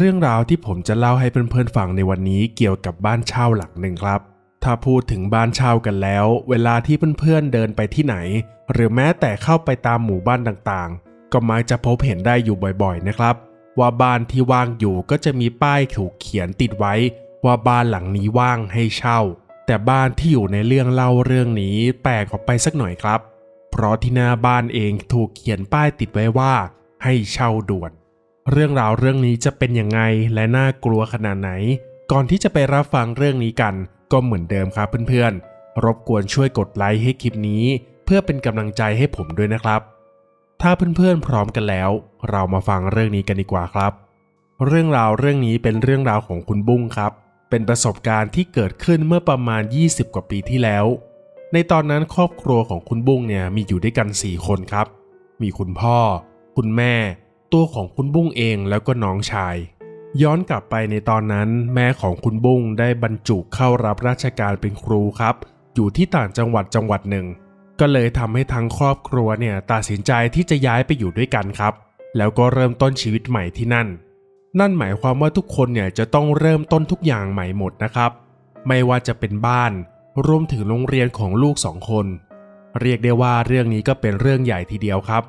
เรื่องราวที่ผมจะเล่าให้เพื่อนๆฟังในวันนี้เกี่ยวกับบ้านเช่าหลังหนึ่งครับ ถ้าพูดถึงบ้านเช่ากันแล้ว เวลาที่เพื่อนๆเดินไปที่ไหน หรือแม้แต่เข้าไปตามหมู่บ้านต่างๆ ก็มักจะพบเห็นได้อยู่บ่อยๆนะครับ ว่าบ้านที่ว่างอยู่ก็จะมีป้ายถูกเขียนติดไว้ ว่าบ้านหลังนี้ว่างให้เช่า แต่บ้านที่อยู่ในเรื่องเล่าเรื่องนี้แปลกออกไปสักหน่อยครับ เพราะที่หน้าบ้านเองถูกเขียนป้ายติดไว้ว่า ให้เช่าด่วน เรื่องราวเรื่องนี้จะเป็นยังไงและน่ากลัวขนาดไหน ก่อนที่จะไปรับฟังเรื่องนี้กัน ก็เหมือนเดิมครับเพื่อนๆ รบกวนช่วยกดไลค์ให้คลิปนี้ เพื่อเป็นกำลังใจให้ผมด้วยนะครับ ถ้าเพื่อนๆพร้อมกันแล้ว เรามาฟังเรื่องนี้กันดีกว่าครับ เรื่องราวเรื่องนี้เป็นเรื่องราวของคุณบุ้งครับ เป็นประสบการณ์ที่เกิดขึ้นเมื่อประมาณ 20 กว่าปีที่แล้ว ในตอนนั้นครอบครัวของคุณบุ้งเนี่ยมีอยู่ด้วยกัน 4 คนครับ มีคุณพ่อ คุณแม่ ตัวของคุณบุ้งเองแล้วก็น้องชาย ย้อนกลับไปในตอนนั้น แม่ของคุณบุ้งได้บรรจุเข้ารับราชการเป็นครูครับ อยู่ที่ต่างจังหวัดจังหวัดหนึ่ง ก็เลยทำให้ทั้งครอบครัวเนี่ยตัดสินใจที่จะย้ายไปอยู่ด้วยกันครับ แล้วก็เริ่มต้นชีวิตใหม่ที่นั่น นั่นหมายความว่าทุกคนเนี่ยจะต้องเริ่มต้นทุกอย่างใหม่หมดนะครับ ไม่ว่าจะเป็นบ้านรวมถึงโรงเรียนของลูกสองคน เรียกได้ว่าเรื่องนี้ก็เป็นเรื่องใหญ่ทีเดียวครับ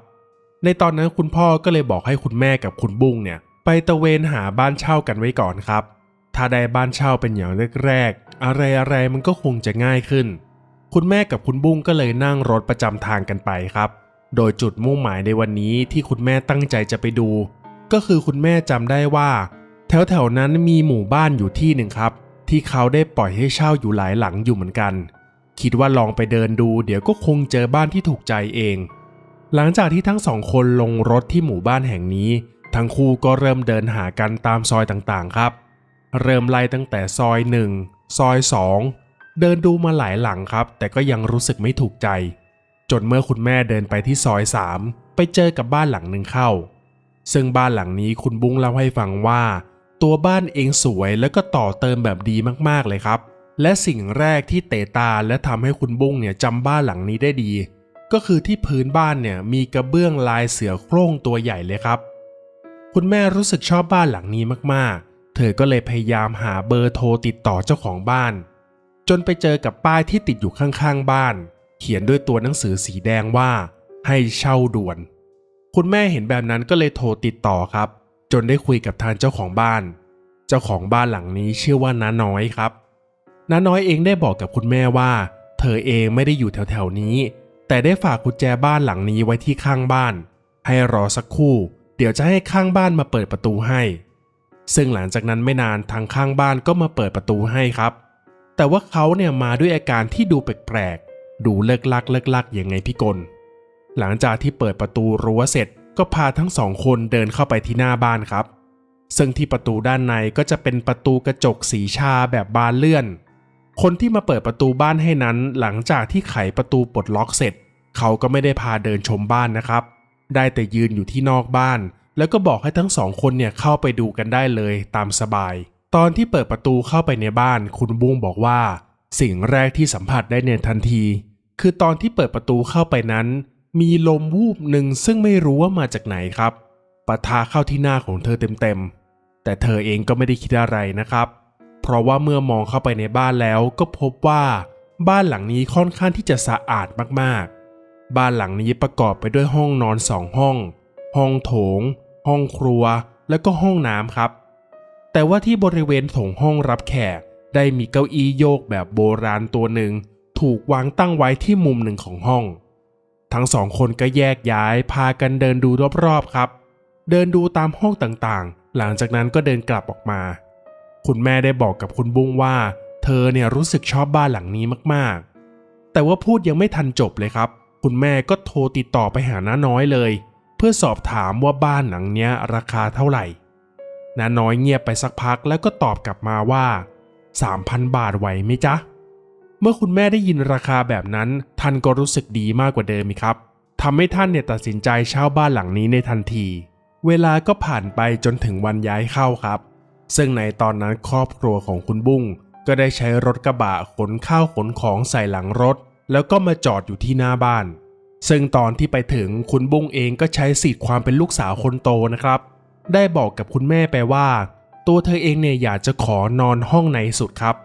ในตอนนั้นคุณพ่อก็เลยบอกให้คุณแม่กับคุณบุ้งเนี่ยไปตะเวนหาบ้านเช่ากันไว้ก่อนครับ ถ้าได้บ้านเช่าเป็นอย่างแรกๆ อะไรอะไรๆมันก็คงจะง่ายขึ้น คุณแม่กับคุณบุ้งก็เลยนั่งรถประจำทางกันไปครับ โดยจุดมุ่งหมายในวันนี้ที่คุณแม่ตั้งใจจะไปดู ก็คือคุณแม่จำได้ว่า แถวๆนั้นมีหมู่บ้านอยู่ที่หนึ่งครับ ที่เขาได้ปล่อยให้เช่าอยู่หลายหลังอยู่เหมือนกัน คิดว่าลองไปเดินดู เดี๋ยวก็คงเจอบ้านที่ถูกใจเอง หลังจากที่ทั้งสองคนลงรถที่หมู่บ้านแห่งนี้ ทั้งคู่ก็เริ่มเดินหากันตามซอยต่างๆครับ เริ่มไล่ตั้งแต่ซอย1ซอย2เดินดูมาหลายหลังครับ แต่ก็ยังรู้สึกไม่ถูกใจ จนเมื่อคุณแม่เดินไปที่ซอย3ไปเจอกับบ้านหลังหนึ่งเข้า ซึ่งบ้านหลังนี้คุณบุ้งเล่าให้ฟังว่า ตัวบ้านเองสวยแล้วก็ต่อเติมแบบดีมากๆเลยครับ และสิ่งแรกที่เตะตาและทำให้คุณบุ้งเนี่ยจำบ้านหลังนี้ได้ดี ก็คือที่พื้นบ้านเนี่ยมีกระเบื้องลายเสือโคร่งตัวใหญ่เลยครับ คุณแม่รู้สึกชอบบ้านหลังนี้มากๆ เธอก็เลยพยายามหาเบอร์โทรติดต่อเจ้าของบ้าน จนไปเจอกับป้ายที่ติดอยู่ข้างๆบ้าน เขียนด้วยตัวหนังสือสีแดงว่า ให้เช่าด่วน คุณแม่เห็นแบบนั้นก็เลยโทรติดต่อครับ จนได้คุยกับทางเจ้าของบ้าน เจ้าของบ้านหลังนี้ชื่อว่าน้าน้อยครับน้าน้อยเองได้บอกกับคุณแม่ว่า เธอเองไม่ได้อยู่แถวๆนี้ แต่ได้ฝากกุญแจบ้านหลังนี้ไว้ที่ข้างบ้าน ให้รอสักครู่ เดี๋ยวจะให้ข้างบ้านมาเปิดประตูให้ ซึ่งหลังจากนั้นไม่นานทางข้างบ้านก็มาเปิดประตูให้ครับ แต่ว่าเขาเนี่ยมาด้วยอาการที่ดูแปลกๆ ดูเลิกลักเลิกลักอยังไงพี่กลหลังจากที่เปิดประตูรั้วเสร็จก็พาทั้งสองคนเดินเข้าไปที่หน้าบ้านครับ ซึ่งที่ประตูด้านในก็จะเป็นประตูกระจกสีชาแบบบานเลื่อน คนที่มาเปิดประตูบ้านให้นั้นหลังจากที่ไขประตูปลดล็อกเสร็จ เขาก็ไม่ได้พาเดินชมบ้านนะครับ ได้แต่ยืนอยู่ที่นอกบ้าน แล้วก็บอกให้ทั้งสองคนเนี่ยเข้าไปดูกันได้เลยตามสบาย ตอนที่เปิดประตูเข้าไปในบ้าน คุณบุ้งบอกว่า สิ่งแรกที่สัมผัสได้ในทันที คือตอนที่เปิดประตูเข้าไปนั้น มีลมวูบหนึ่งซึ่งไม่รู้ว่ามาจากไหนครับปะทะเข้าที่หน้าของเธอเต็มๆแต่เธอเองก็ไม่ได้คิดอะไรนะครับ ราะว่าเมื่อมองเข้าไปในบ้านแล้วก็พบว่า บ้านหลังนี้ค่อนข้างที่จะสะอาดมากๆ บ้านหลังนี้ประกอบไปด้วยห้องนอนสองห้อง ห้องโถง ห้องครัว และก็ห้องน้ำครับ แต่ว่าที่บริเวณโถงห้องรับแขกได้มีเก้าอี้โยกแบบโบราณตัวหนึ่ง ถูกวางตั้งไว้ที่มุมหนึ่งของห้อง ทั้งสองคนก็แยกย้ายพากันเดินดูรอบๆครับ เดินดูตามห้องต่างๆ หลังจากนั้นก็เดินกลับออกมา คุณแม่ได้บอกกับคุณบุ้งว่า เธอเนี่ยรู้สึกชอบบ้านหลังนี้มากๆ แต่ว่าพูดยังไม่ทันจบเลยครับ คุณแม่ก็โทรติดต่อไปหาน้าน้อยเลย เพื่อสอบถามว่าบ้านหลังเนี้ยราคาเท่าไหร่น้าน้อยเงียบไปสักพักแล้วก็ตอบกลับมาว่า 3,000 บาทไหวไหมจ๊ะ เมื่อคุณแม่ได้ยินราคาแบบนั้นท่านก็รู้สึกดีมากกว่าเดิมครับทำให้ท่านเนี่ยตัดสินใจเช่าบ้านหลังนี้ในทันที เวลาก็ผ่านไปจนถึงวันย้ายเข้าครับ ซึ่งในตอนนั้นครอบครัวของคุณบุ้งก็ได้ใช้รถกระบะขนข้าวขนของใส่หลังรถ แล้วก็มาจอดอยู่ที่หน้าบ้าน ซึ่งตอนที่ไปถึงคุณบุ้งเองก็ใช้สิทธิ์ความเป็นลูกสาวคนโตนะครับ ได้บอกกับคุณแม่ไปว่า ตัวเธอเองเนี่ยอยากจะขอนอนห้องในสุดครับ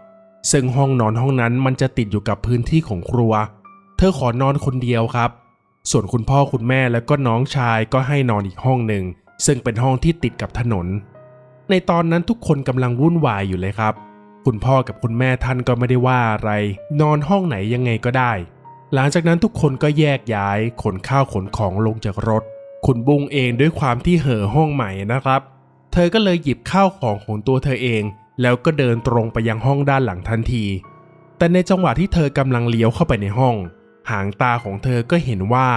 ซึ่งห้องนอนห้องนั้นมันจะติดอยู่กับพื้นที่ของครัว เธอขอนอนคนเดียวครับ ส่วนคุณพ่อคุณแม่แล้วก็น้องชายก็ให้นอนอีกห้องหนึ่งซึ่งเป็นห้องที่ติดกับถนน ในตอนนั้นทุกคนกำลังวุ่นวายอยู่เลยครับ คุณพ่อกับคุณแม่ท่านก็ไม่ได้ว่าอะไร นอนห้องไหนยังไงก็ได้ หลังจากนั้นทุกคนก็แยกย้ายขนข้าวขนของลงจากรถ คุณบุ้งเองด้วยความที่เห่อห้องใหม่นะครับ เธอก็เลยหยิบข้าวของของตัวเธอเอง แล้วก็เดินตรงไปยังห้องด้านหลังทันที แต่ในจังหวะที่เธอกำลังเลี้ยวเข้าไปในห้อง หางตาของเธอก็เห็นว่า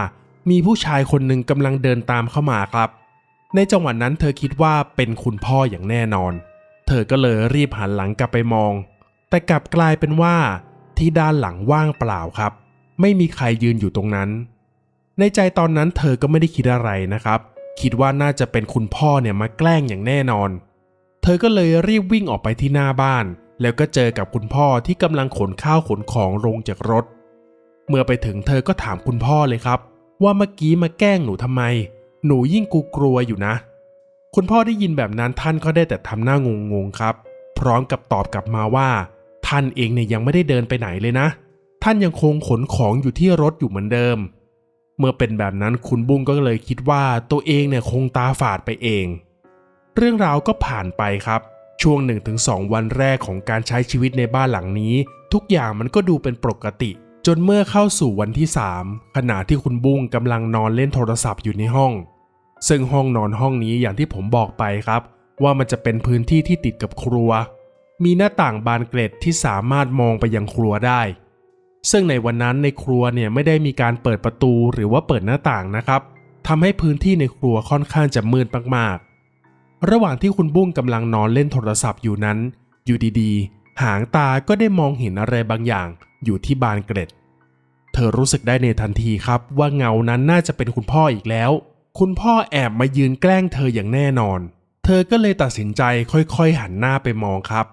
มีผู้ชายคนหนึ่งกำลังเดินตามเข้ามาครับ ในจังหวะนั้นเธอคิดว่าเป็นคุณพ่ออย่างแน่นอน เธอก็เลยรีบหันหลังกลับไปมอง แต่กลับกลายเป็นว่า ที่ด้านหลังว่างเปล่าครับ ไม่มีใครยืนอยู่ตรงนั้น ในใจตอนนั้นเธอก็ไม่ได้คิดอะไรนะครับ คิดว่าน่าจะเป็นคุณพ่อเนี่ยมาแกล้งอย่างแน่นอน เธอก็เลยรีบวิ่งออกไปที่หน้าบ้าน แล้วก็เจอกับคุณพ่อที่กำลังขนข้าวขนของลงจากรถ เมื่อไปถึงเธอก็ถามคุณพ่อเลยครับ ว่าเมื่อกี้มาแกล้งหนูทำไม หนูยิ่งกูกลัวอยู่นะ คุณพ่อได้ยินแบบนั้นท่านก็ได้แต่ทำหน้างงๆครับ พร้อมกับตอบกลับมาว่า ท่านเองเนี่ยยังไม่ได้เดินไปไหนเลยนะ ท่านยังคงขนของอยู่ที่รถอยู่เหมือนเดิม เมื่อเป็นแบบนั้นคุณบุ้งก็เลยคิดว่าตัวเองเนี่ยคงตาฝาดไปเอง เรื่องราวก็ผ่านไปครับ ช่วง 1-2 วันแรกของการใช้ชีวิตในบ้านหลังนี้ ทุกอย่างมันก็ดูเป็นปกติ จนเมื่อเข้าสู่วันที่ 3 ขณะที่คุณบุ้งกำลังนอนเล่นโทรศัพท์อยู่ในห้อง ซึ่งห้องนอนห้องนี้อย่างที่ผมบอกไปครับ ว่ามันจะเป็นพื้นที่ที่ติดกับครัว มีหน้าต่างบานเกล็ดที่สามารถมองไปยังครัวได้ ซึ่งในวันนั้นในครัวเนี่ยไม่ได้มีการเปิดประตูหรือว่าเปิดหน้าต่างนะครับทำให้พื้นที่ในครัวค่อนข้างจะมืดมากๆ ระหว่างที่คุณบุ้งกำลังนอนเล่นโทรศัพท์อยู่นั้น อยู่ดีๆ หางตาก็ได้มองเห็นอะไรบางอย่างอยู่ที่บานเกล็ด ธอรู้สึกได้ในทันทีครับ ว่าเงานั้นน่าจะเป็นคุณพ่ออีกแล้ว คุณพ่อแอบมายืนแกล้งเธออย่างแน่นอน เธอก็เลยตัดสินใจค่อยๆหันหน้าไปมองครับ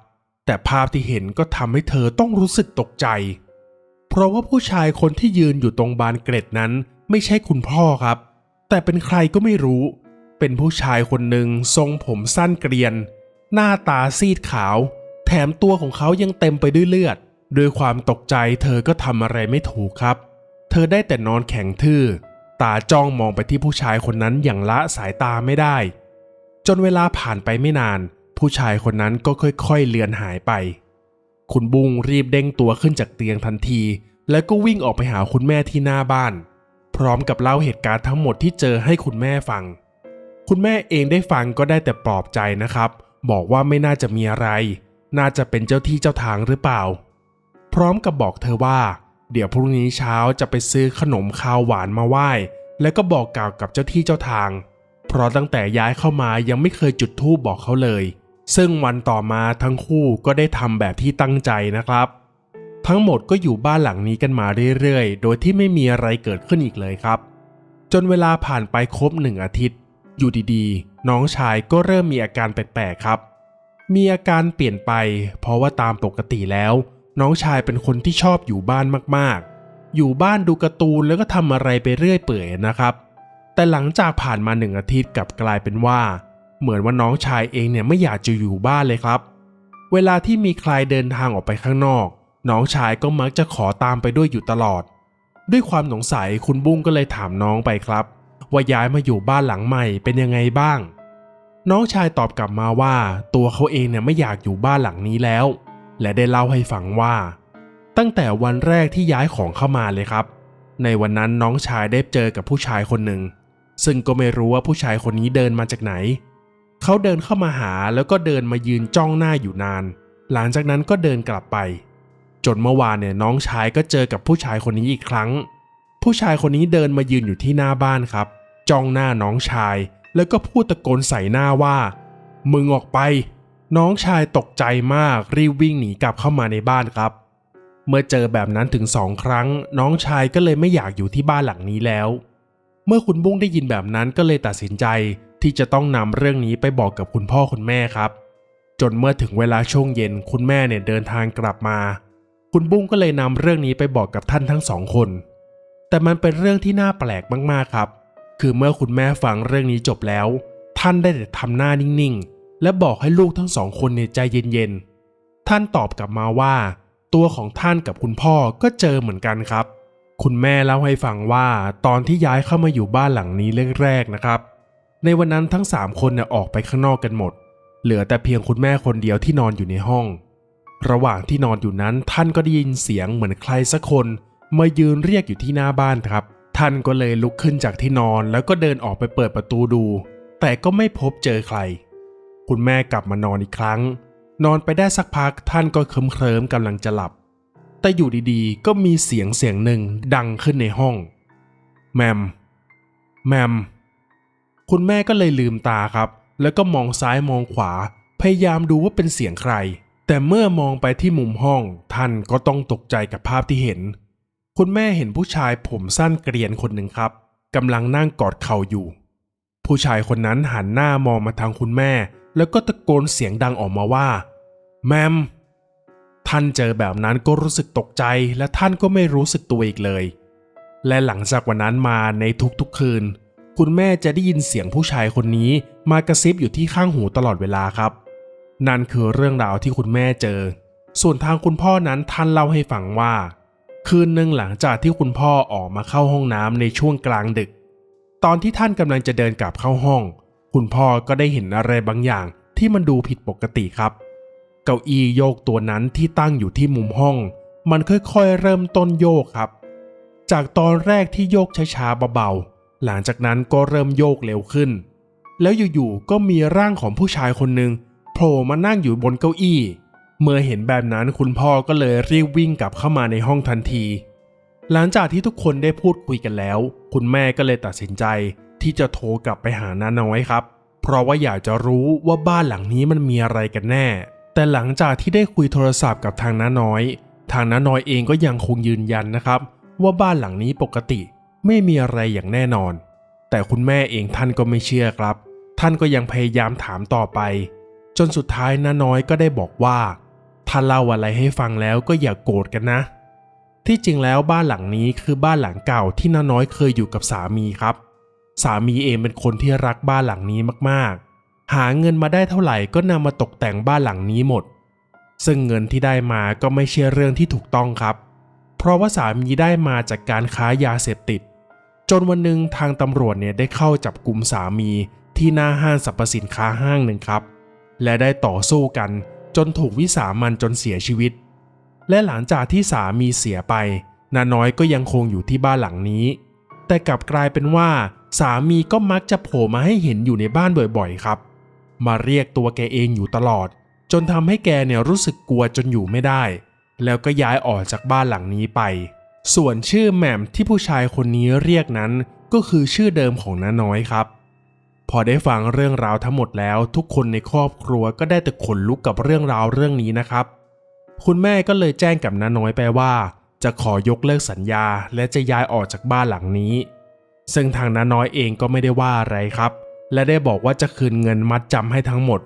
แต่ภาพที่เห็นก็ทำให้เธอต้องรู้สึกตกใจ เพราะว่าผู้ชายคนที่ยืนอยู่ตรงบานเกล็ดนั้น ไม่ใช่คุณพ่อครับ แต่เป็นใครก็ไม่รู้ เป็นผู้ชายคนหนึ่งทรงผมสั้นเกรียน หน้าตาซีดขาว แถมตัวของเขายังเต็มไปด้วยเลือด ด้วยความตกใจเธอก็ทำอะไรไม่ถูกครับ เธอได้แต่นอนแข็งทื่อ ตาจ้องมองไปที่ผู้ชายคนนั้นอย่างละสายตาไม่ได้ จนเวลาผ่านไปไม่นาน ผู้ชายคนนั้นก็ค่อยๆเลือนหายไป คุณบุ้งรีบเด้งตัวขึ้นจากเตียงทันที แล้วก็วิ่งออกไปหาคุณแม่ที่หน้าบ้าน พร้อมกับเล่าเหตุการณ์ทั้งหมดที่เจอให้คุณแม่ฟัง คุณแม่เองได้ฟังก็ได้แต่ปลอบใจนะครับ บอกว่าไม่น่าจะมีอะไร น่าจะเป็นเจ้าที่เจ้าทางหรือเปล่า พร้อมกับบอกเธอว่า เดี๋ยวพรุ่งนี้เช้าจะไปซื้อขนมข้าวหวานมาไหว้ แล้วก็บอกกล่าวกับเจ้าที่เจ้าทาง เพราะตั้งแต่ย้ายเข้ามายังไม่เคยจุดธูปบอกเขาเลย ซึ่งวันต่อมาทั้งคู่ก็ได้ทำแบบที่ตั้งใจนะครับ ทั้งหมดก็อยู่บ้านหลังนี้กันมาเรื่อยๆ โดยที่ไม่มีอะไรเกิดขึ้นอีกเลยครับ จนเวลาผ่านไปครบหนึ่งอาทิตย์ อยู่ดีๆ น้องชายก็เริ่มมีอาการแปลกๆครับ มีอาการเปลี่ยนไป เพราะว่าตามปกติแล้ว น้องชายเป็นคนที่ชอบอยู่บ้านมากๆ อยู่บ้านดูการ์ตูนแล้วก็ทำอะไรไปเรื่อยเปื่อยนะครับ แต่หลังจากผ่านมาหนึ่งอาทิตย์กลับกลายเป็นว่า เหมือนว่าน้องชายเองเนี่ยไม่อยากจะอยู่บ้านเลยครับ เวลาที่มีใครเดินทางออกไปข้างนอก น้องชายก็มักจะขอตามไปด้วยอยู่ตลอด ด้วยความสงสัยคุณบุ้งก็เลยถามน้องไปครับ ว่าย้ายมาอยู่บ้านหลังใหม่เป็นยังไงบ้าง น้องชายตอบกลับมาว่า ตัวเขาเองเนี่ยไม่อยากอยู่บ้านหลังนี้แล้ว และได้เล่าให้ฟังว่า ตั้งแต่วันแรกที่ย้ายของเข้ามาเลยครับ ในวันนั้นน้องชายได้เจอกับผู้ชายคนหนึ่ง ซึ่งก็ไม่รู้ว่าผู้ชายคนนี้เดินมาจากไหน เขาเดินเข้ามาหาแล้วก็เดินมายืนจ้องหน้าอยู่นาน หลังจากนั้นก็เดินกลับไป จนเมื่อวานเนี่ยน้องชายก็เจอกับผู้ชายคนนี้อีกครั้ง ผู้ชายคนนี้เดินมายืนอยู่ที่หน้าบ้านครับจ้องหน้าน้องชาย แล้วก็พูดตะโกนใส่หน้าว่า มึงออกไป น้องชายตกใจมากรีบวิ่งหนีกลับเข้ามาในบ้านครับ เมื่อเจอแบบนั้นถึงสองครั้ง น้องชายก็เลยไม่อยากอยู่ที่บ้านหลังนี้แล้ว เมื่อคุณบุ้งได้ยินแบบนั้นก็เลยตัดสินใจที่จะต้องนำเรื่องนี้ไปบอกกับคุณพ่อคุณแม่ครับ จนเมื่อถึงเวลาช่วงเย็นคุณแม่เนี่ยเดินทางกลับมา คุณบุ้งก็เลยนำเรื่องนี้ไปบอกกับท่านทั้งสองคน แต่มันเป็นเรื่องที่น่าแปลกมากๆครับ คือเมื่อคุณแม่ฟังเรื่องนี้จบแล้ว ท่านได้แต่ทำหน้านิ่งๆ และบอกให้ลูกทั้งสองคนเนี่ยใจเย็นๆ ท่านตอบกลับมาว่า ตัวของท่านกับคุณพ่อก็เจอเหมือนกันครับ คุณแม่เล่าให้ฟังว่าตอนที่ย้ายเข้ามาอยู่บ้านหลังนี้แรกๆนะครับ ในวันนั้นทั้งสามคนเนี่ยออกไปข้างนอกกันหมด เหลือแต่เพียงคุณแม่คนเดียวที่นอนอยู่ในห้อง ระหว่างที่นอนอยู่นั้นท่านก็ได้ยินเสียงเหมือนใครสักคนมายืนเรียกอยู่ที่หน้าบ้านครับ ท่านก็เลยลุกขึ้นจากที่นอนแล้วก็เดินออกไปเปิดประตูดู แต่ก็ไม่พบเจอใคร คุณแม่กลับมานอนอีกครั้ง นอนไปได้สักพักท่านก็เคลิ้มเคลิมๆกำลังจะหลับ แต่อยู่ดีๆ ก็มีเสียงเสียงหนึ่งดังขึ้นในห้อง แมม แมม คุณแม่ก็เลยลืมตาครับ แล้วก็มองซ้ายมองขวา พยายามดูว่าเป็นเสียงใคร แต่เมื่อมองไปที่มุมห้อง ท่านก็ต้องตกใจกับภาพที่เห็น คุณแม่เห็นผู้ชายผมสั้นเกรียนคนหนึ่งครับกำลังนั่งกอดเข่าอยู่ ผู้ชายคนนั้นหันหน้ามองมาทางคุณแม่ แล้วก็ตะโกนเสียงดังออกมาว่า แมม ท่านเจอแบบนั้นก็รู้สึกตกใจและท่านก็ไม่รู้สึกตัวอีกเลย และหลังจากวันนั้นมาในทุกๆคืน คุณแม่จะได้ยินเสียงผู้ชายคนนี้มากระซิบอยู่ที่ข้างหูตลอดเวลาครับ นั่นคือเรื่องราวที่คุณแม่เจอ ส่วนทางคุณพ่อนั้นท่านเล่าให้ฟังว่า คืนหนึ่งหลังจากที่คุณพ่อออกมาเข้าห้องน้ำในช่วงกลางดึก ตอนที่ท่านกำลังจะเดินกลับเข้าห้อง คุณพ่อก็ได้เห็นอะไรบางอย่างที่มันดูผิดปกติครับ เก้าอี้โยกตัวนั้นที่ตั้งอยู่ที่มุมห้อง มันค่อยๆเริ่มต้นโยกครับ จากตอนแรกที่โยกช้าๆเบาๆหลังจากนั้นก็เริ่มโยกเร็วขึ้น แล้วอยู่ๆก็มีร่างของผู้ชายคนหนึ่งโผล่มานั่งอยู่บนเก้าอี้ เมื่อเห็นแบบนั้นคุณพ่อก็เลยรีบวิ่งกลับเข้ามาในห้องทันที หลังจากที่ทุกคนได้พูดคุยกันแล้ว คุณแม่ก็เลยตัดสินใจ ที่จะโทรกลับไปหาน้าน้อยครับ เพราะว่าอยากจะรู้ว่าบ้านหลังนี้มันมีอะไรกันแน่ แต่หลังจากที่ได้คุยโทรศัพท์กับทางน้าน้อย ทางน้าน้อยเองก็ยังคงยืนยันนะครับ ว่าบ้านหลังนี้ปกติไม่มีอะไรอย่างแน่นอน แต่คุณแม่เองท่านก็ไม่เชื่อครับ ท่านก็ยังพยายามถามต่อไป จนสุดท้ายน้าน้อยก็ได้บอกว่าถ้าเล่าอะไรให้ฟังแล้วก็อย่ากโกรธกันนะ ที่จริงแล้วบ้านหลังนี้คือบ้านหลังเก่าที่น้าน้อยเคยอยู่กับสามีครับ สามีเองเป็นคนที่รักบ้านหลังนี้มากๆ หาเงินมาได้เท่าไหร่ก็นำมาตกแต่งบ้านหลังนี้หมด ซึ่งเงินที่ได้มาก็ไม่ใช่เรื่องที่ถูกต้องครับ เพราะว่าสามีได้มาจากการค้ายาเสพติด จนวันหนึ่งทางตำรวจเนี่ยได้เข้าจับกลุ่มสามีที่หน้าห้างสรรพสินค้าห้างหนึ่งครับ และได้ต่อสู้กันจนถูกวิสามันจนเสียชีวิต และหลังจากที่สามีเสียไปนาน้อยก็ยังคงอยู่ที่บ้านหลังนี้ แต่กลับกลายเป็นว่า สามีก็มักจะโผล่มาให้เห็นอยู่ในบ้านบ่อยๆครับ มาเรียกตัวแกเองอยู่ตลอด จนทำให้แกเนี่ยรู้สึกกลัวจนอยู่ไม่ได้ แล้วก็ย้ายออกจากบ้านหลังนี้ไป ส่วนชื่อแหม่มที่ผู้ชายคนนี้เรียกนั้นก็คือชื่อเดิมของน้าน้อยครับ พอได้ฟังเรื่องราวทั้งหมดแล้วทุกคนในครอบครัวก็ได้แต่ขนลุกกับเรื่องราวเรื่องนี้นะครับ คุณแม่ก็เลยแจ้งกับน้าน้อยไปว่า จะขอยกเลิกสัญญาและจะย้ายออกจากบ้านหลังนี้ ซึ่งทางน้าน้อยเองก็ไม่ได้ว่าอะไรครับ และได้บอกว่าจะคืนเงินมัดจำให้ทั้งหมด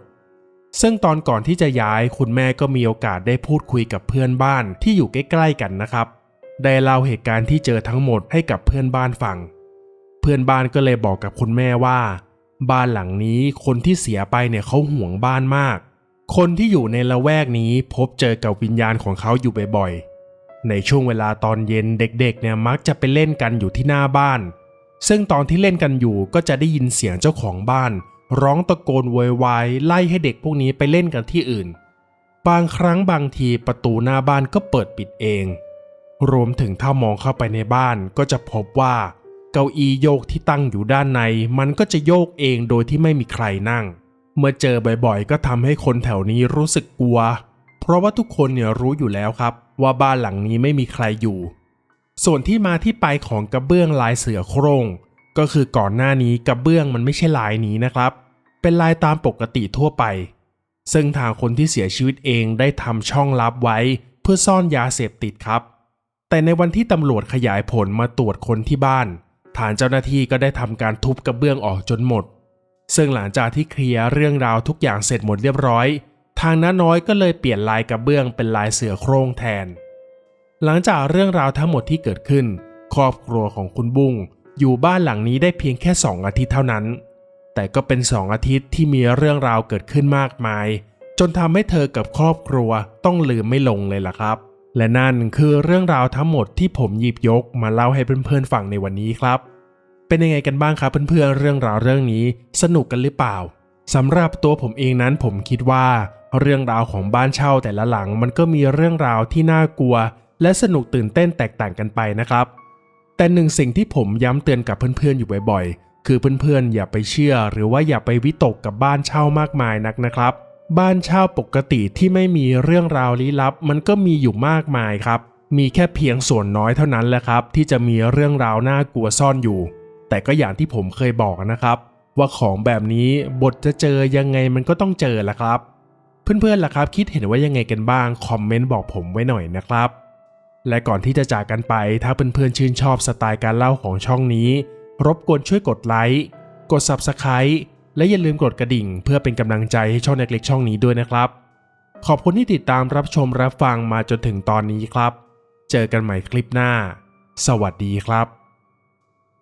ซึ่งตอนก่อนที่จะย้ายคุณแม่ก็มีโอกาสได้พูดคุยกับเพื่อนบ้านที่อยู่ใกล้ๆกันนะครับ ได้เล่าเหตุการณ์ที่เจอทั้งหมดให้กับเพื่อนบ้านฟัง เพื่อนบ้านก็เลยบอกกับคุณแม่ว่า บ้านหลังนี้คนที่เสียไปเนี่ยเขาห่วงบ้านมาก คนที่อยู่ในละแวกนี้พบเจอกับวิญญาณของเขาอยู่บ่อยๆ ในช่วงเวลาตอนเย็นเด็กๆเนี่ยมักจะไปเล่นกันอยู่ที่หน้าบ้าน ซึ่งตอนที่เล่นกันอยู่ก็จะได้ยินเสียงเจ้าของบ้าน ร้องตะโกนโวยวายไล่ให้เด็กพวกนี้ไปเล่นกันที่อื่น บางครั้งบางทีประตูหน้าบ้านก็เปิดปิดเอง รวมถึงถ้ามองเข้าไปในบ้านก็จะพบว่า เก้าอี้โยกที่ตั้งอยู่ด้านใน มันก็จะโยกเองโดยที่ไม่มีใครนั่ง เมื่อเจอบ่อยๆ ก็ทำให้คนแถวนี้รู้สึกกลัว เพราะว่าทุกคนเนี่ยรู้อยู่แล้วครับ ว่าบ้านหลังนี้ไม่มีใครอยู่ ส่วนที่มาที่ไปของกระเบื้องลายเสือโครงก็คือก่อนหน้านี้กระเบื้องมันไม่ใช่ลายนี้นะครับ เป็นลายตามปกติทั่วไป ซึ่งทางคนที่เสียชีวิตเองได้ทำช่องลับไว้เพื่อซ่อนยาเสพติดครับ แต่ในวันที่ตำรวจขยายผลมาตรวจคนที่บ้าน ฐานเจ้าหน้าที่ก็ได้ทำการทุบกระเบื้องออกจนหมด ซึ่งหลังจากที่เคลียร์เรื่องราวทุกอย่างเสร็จหมดเรียบร้อย ทางน้าน้อยก็เลยเปลี่ยนลายกระเบื้องเป็นลายเสือโคร่งแทน หลังจากเรื่องราวทั้งหมดที่เกิดขึ้น ครอบครัวของคุณบุ้งอยู่บ้านหลังนี้ได้เพียงแค่2อาทิตย์เท่านั้นแต่แต่ก็เป็นสองอาทิตย์ที่มีเรื่องราวเกิดขึ้นมากมาย จนทำให้เธอกับครอบครัวต้องลืมไม่ลงเลยล่ะครับ และนั่นคือเรื่องราวทั้งหมดที่ผมหยิบยกมาเล่าให้เพื่อนๆฟังในวันนี้ครับ เป็นยังไงกันบ้างครับเพื่อนๆเรื่องราวเรื่องนี้สนุกกันหรือเปล่าสำหรับตัวผมเองนั้นผมคิดว่า เรื่องราวของบ้านเช่าแต่ละหลังมันก็มีเรื่องราวที่น่ากลัว และสนุกตื่นเต้นแตกต่างกันไปนะครับ แต่หนึ่งสิ่งที่ผมย้ำเตือนกับเพื่อนๆอยู่บ่อยๆ คือเพื่อนๆอย่าไปเชื่อ หรือว่าอย่าไปวิตกกับบ้านเช่ามากมายนักนะครับ บ้านเช่าปกติที่ไม่มีเรื่องราวลี้ลับ มันก็มีอยู่มากมายครับ มีแค่เพียงส่วนน้อยเท่านั้นแหละครับ ที่จะมีเรื่องราวน่ากลัวซ่อนอยู่ แต่ก็อย่างที่ผมเคยบอกนะครับ ว่าของแบบนี้บทจะเจอยังไงมันก็ต้องเจอละครับ เพื่อนๆล่ะครับ คิดเห็นว่ายังไงกันบ้าง คอมเมนต์บอกผมไว้หน่อยนะครับ และก่อนที่จะจากกันไป ถ้าเพื่อนๆชื่นชอบสไตล์การเล่าของช่องนี้ รบกวนช่วยกดไลค์ กด Subscribe และอย่าลืมกดกระดิ่ง เพื่อเป็นกำลังใจให้ช่องเล็กๆช่องนี้ด้วยนะครับ ขอบคุณที่ติดตามรับชมรับฟังมาจนถึงตอนนี้ครับ เจอกันใหม่คลิปหน้า สวัสดีครับ